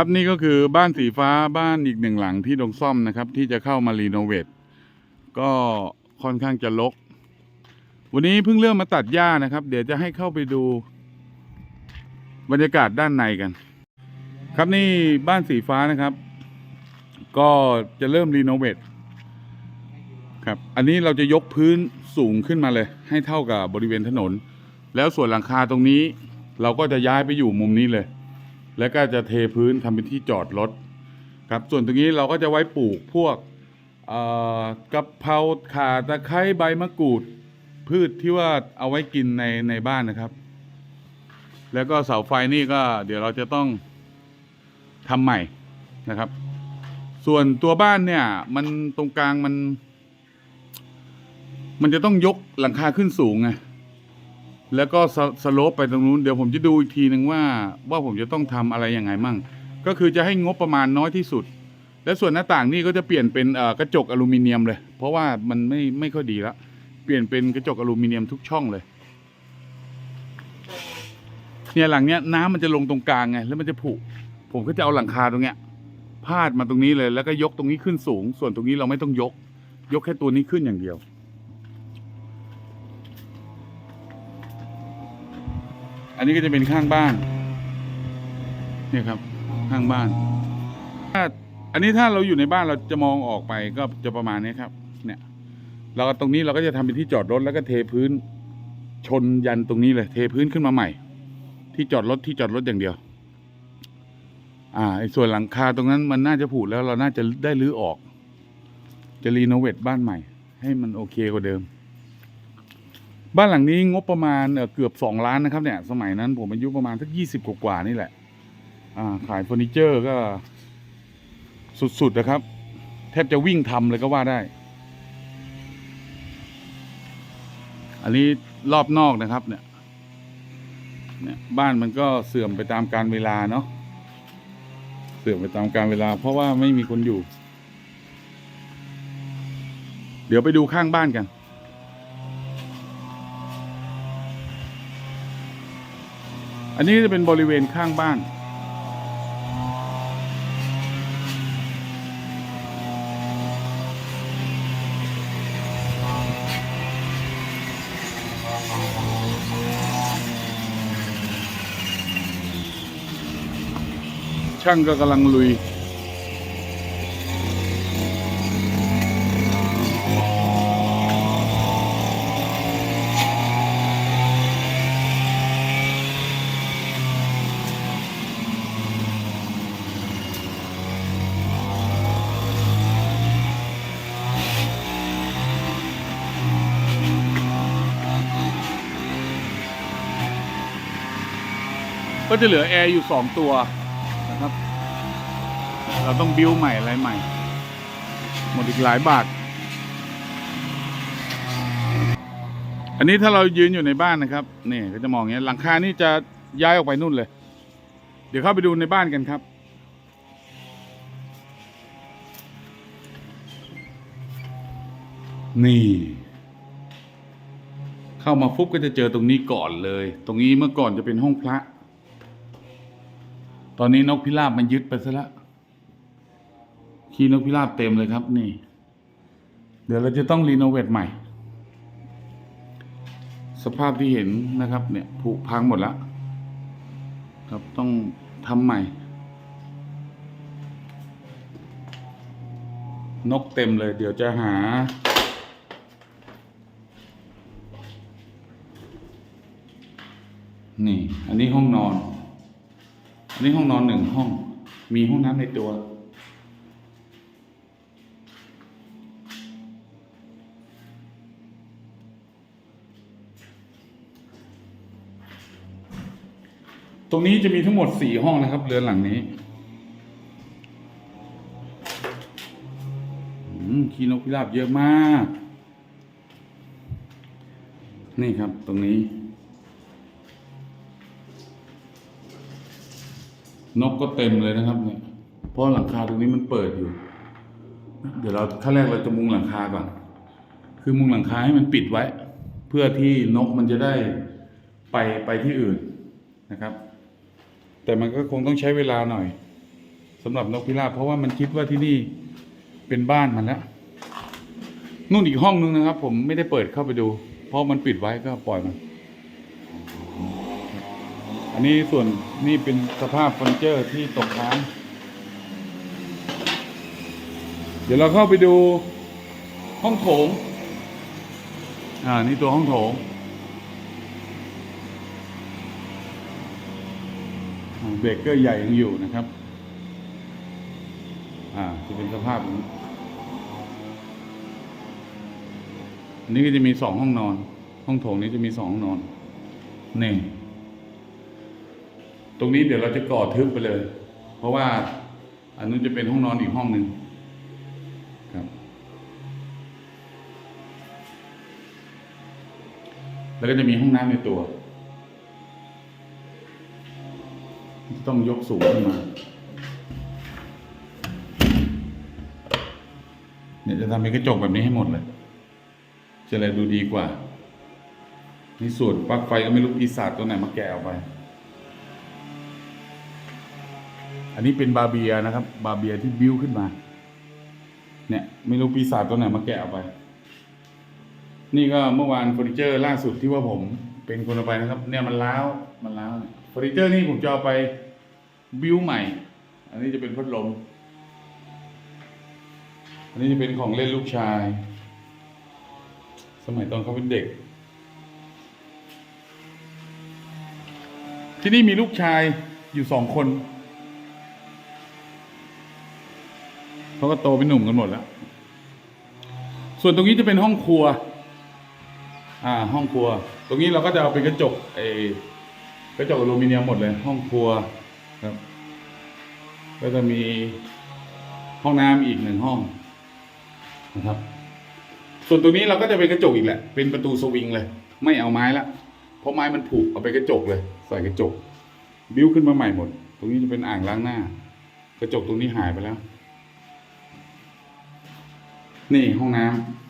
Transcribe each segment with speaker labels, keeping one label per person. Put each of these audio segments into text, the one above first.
Speaker 1: ครับนี่ก็คือบ้านสีฟ้าบ้านอีกหนึ่งหลังที่ดงซ่อมนะครับ ที่จะเข้ามารีโนเวทก็ค่อนข้างจะรกวันนี้เพิ่งเริ่มมาตัดหญ้านะครับ เดี๋ยวจะให้เข้าไปดู บรรยากาศด้านในกัน ครับนี่บ้านสีฟ้านะครับ ก็จะเริ่มรีโนเวทครับ อันนี้เราจะยกพื้นสูงขึ้นมาเลย ให้เท่ากับบริเวณถนน แล้วส่วนหลังคาตรงนี้ เราก็จะย้ายไปอยู่มุมนี้เลย แล้วก็จะเทพื้นทำเป็นที่จอดรถครับ ส่วนตรงนี้เราก็จะไว้ปลูกพวกกะเพราข่าตะไคร้ใบมะกรูด พืชที่ว่าเอาไว้กินในในบ้านนะครับ แล้วก็เสาไฟนี่ก็เดี๋ยวเราจะต้องทำใหม่นะครับ ส่วนตัวบ้านเนี่ย มันตรงกลางมัน มันจะต้องยกหลังคาขึ้นสูงไง แล้วก็สสโลปไปตรงนู้นเดี๋ยวผมจะดูอีกทีหนึ่งว่าว่าผมจะต้องทำอะไรยังไงมั่ง ก็คือจะให้งบประมาณน้อยที่สุด และส่วนหน้าต่างนี่ก็จะเปลี่ยนเป็นกระจกอลูมิเนียมเลย เพราะว่ามันไม่ไม่ค่อยดีแล้วเปลี่ยนเป็นกระจกอลูมิเนียมทุกช่องเลยเนี่ยหลังเนี้ยน้ำมันจะลงตรงกลางไงแล้วมันจะผุผมก็จะเอาหลังคาตรงเนี้ยพาดมาตรงนี้เลยแล้วก็ยกตรงนี้ขึ้นสูง ส่วนตรงนี้เราไม่ต้องยก ยกแค่ตัวนี้ขึ้นอย่างเดียว อันนี้ก็จะเป็นข้างบ้านเนี่ยครับ ข้างบ้านถ้าอันนี้ถ้าเราอยู่ในบ้านเราจะมองออกไปก็จะประมาณนี้ครับ เนี่ยเราก็ตรงนี้เราก็จะทำเป็นที่จอดรถแล้วก็เทพื้น ชนยันตรงนี้เลย เทพื้นขึ้นมาใหม่ ที่จอดรถที่จอดรถอย่างเดียว อ่าไอ้ส่วนหลังคาตรงนั้นมันน่าจะผุแล้วเราน่าจะได้รื้อออก จะรีโนเวทบ้านใหม่ ให้มันโอเคกว่าเดิม บ้านหลังนี้งบประมาณเกือบสองล้านนะครับเนี่ย สมัยนั้นผมอายุประมาณสักยี่สิบกว่านี่แหละ อ่า ขายเฟอร์นิเจอร์ก็สุดๆนะครับ แทบจะวิ่งทำเลยก็ว่าได้ อันนี้รอบนอกนะครับเนี่ยเนี่ยบ้านมันก็เสื่อมไปตามการเวลาเนาะเสื่อมไปตามการเวลา เพราะว่าไม่มีคนอยู่ เดี๋ยวไปดูข้างบ้านกัน อันนี้จะเป็นบริเวณข้างบ้าน ช่างก็กำลังลุย จะเหลือแอร์อยู่สองตัวนะครับ เราต้องบิวใหม่อะไรใหม่ หมดอีกหลายบาท อันนี้ถ้าเรายืนอยู่ในบ้านนะครับนี่ก็จะมองอย่างนี้ยหลังคานี่จะย้ายออกไปนู่นเลย เดี๋ยวเข้าไปดูในบ้านกันครับนี่ เข้ามาปุ๊บก็จะเจอตรงนี้ก่อนเลย ตรงนี้เมื่อก่อนจะเป็นห้องพระ ตอนนี้นกพิราบมันยึดไปซะแล้วขี้นกพิราบเต็มเลยครับ นี่ เดี๋ยวเราจะต้องรีโนเวทใหม่ สภาพที่เห็นนะครับ เนี่ยผุพังหมดแล้วครับต้องทำใหม่ นกเต็มเลย เดี๋ยวจะหา นี่ อันนี้ห้องนอน นนี้ห้องนอนหนึ่งห้อง มีห้องน้ำในตัว ตรงนี้จะมีทั้งหมดสี่ห้องนะครับ เรือนหลังนี้ขี้นกพิราบเยอะมาก นี่ครับตรงนี้ นกก็เต็มเลยนะครับเนี่ยเพราะหลังคาตรงนี้มันเปิดอยู่ เดี๋ยวเราขั้นแรกเราจะมุงหลังคาก่อน คือมุงหลังคาให้มันปิดไว้ เพื่อที่นกมันจะได้ไปไปที่อื่นนะครับ แต่มันก็คงต้องใช้เวลาหน่อยสำหรับนกพิราบเพราะว่ามันคิดว่าที่นี่เป็นบ้านมันแล้วนู่นอีกห้องนึงนะครับ ผมไม่ได้เปิดเข้าไปดู เพราะมันปิดไว้ก็ปล่อยมัน อันนี้ส่วนนี่เป็นสภาพเฟอร์นิเจอร์ที่ตกค้าง เดี๋ยวเราเข้าไปดูห้องโถง อ่า นี่ตัวห้องโถง เบรกเกอร์ใหญ่ยังอยู่นะครับ อ่า จะเป็นสภาพนี้อันนี้ก็จะมีสองห้องนอน ห้องโถงนี้จะมีสองห้องนอนนี่ ตรงนี้เดี๋ยวเราจะก่อทึบไปเลย เพราะว่าอันนู้นจะเป็นห้องนอนอีกห้องหนึ่งครับ แล้วก็จะมีห้องน้ำในตัว ต้องยกสูงขึ้นมา เนี่ยจะทำเป็นกระจกแบบนี้ให้หมดเลย จะเลยดูดีกว่า นี่ส่วนปลั๊กไฟก็ไม่รู้ปีศาจตัวไหนมาแกะออกไป อันนี้เป็นบาเบียนะครับ บาเบียที่บิ้วขึ้นมา เนี่ยไม่รู้ปีศาจตัวไหนมาแกะออกไป นี่ก็เมื่อวานเฟอร์นิเจอร์ล่าสุดที่ว่าผม เป็นคนเอาไปนะครับ เนี่ยมันล้าวมันล้าวเนี่ยเฟอร์นิเจอร์นี่ผมจะเอาไปบิ้วใหม่ อันนี้จะเป็นพัดลม อันนี้จะเป็นของเล่นลูกชาย สมัยตอนเขาเป็นเด็ก ที่นี่มีลูกชายอยู่สองคน เขาก็โตเป็นหนุ่มกันหมดแล้ว ส่วนตรงนี้จะเป็นห้องครัว อ่า ห้องครัว ตรงนี้เราก็จะเอาเป็นกระจกเออกระจกอลูมิเนียมหมดเลย ห้องครัวครับ ก็จะมีห้องน้ำอีกหนึ่งห้องนะครับ ส่วนตรงนี้เราก็จะเป็นกระจกอีกแหละ เป็นประตูสวิงเลย ไม่เอาไม้ละ เพราะไม้มันผุเอาไปกระจกเลย ใส่กระจก บิ้วขึ้นมาใหม่หมด ตรงนี้จะเป็นอ่างล้างหน้า กระจกตรงนี้หายไปแล้ว นี่ห้องน้ำ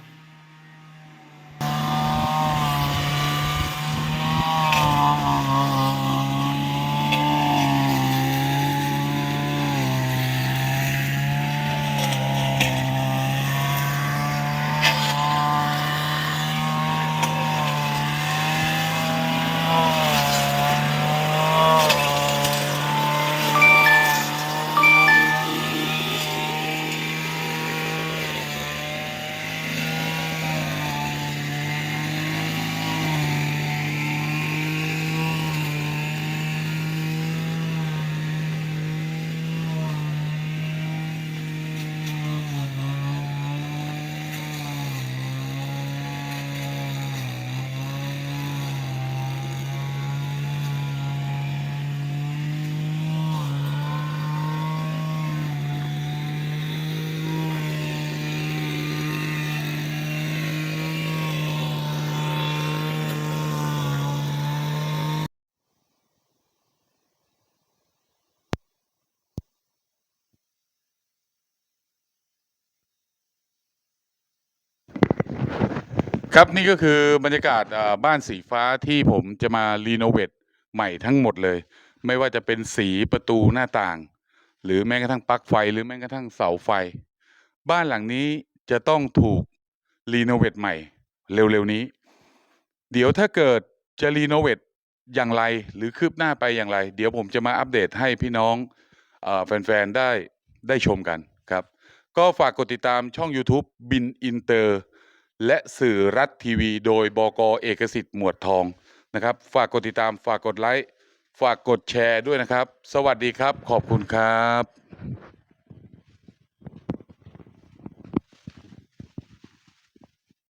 Speaker 1: ครับนี่ก็คือบรรยากาศบ้านสีฟ้าที่ผมจะมารีโนเวทใหม่ทั้งหมดเลย ไม่ว่าจะเป็นสีประตูหน้าต่าง หรือแม้กระทั่งปลั๊กไฟ หรือแม้กระทั่งเสาไฟ บ้านหลังนี้จะต้องถูกรีโนเวทใหม่เร็วๆนี้ เดี๋ยวถ้าเกิดจะรีโนเวทอย่างไรหรือคืบหน้าไปอย่างไร เดี๋ยวผมจะมาอัปเดตให้พี่น้องอแฟนๆได้ได้ชมกันครับ ก็ฝากกดติดตามช่อง YouTube บินอินเตอร์ และสื่อรัฐทีวี โดยบกเอกสิทธิ์หมวดทองนะครับ ฝากกดติดตามฝากกดไลค์ ฝากกดแชร์ด้วยนะครับ สวัสดีครับ ขอบคุณครับ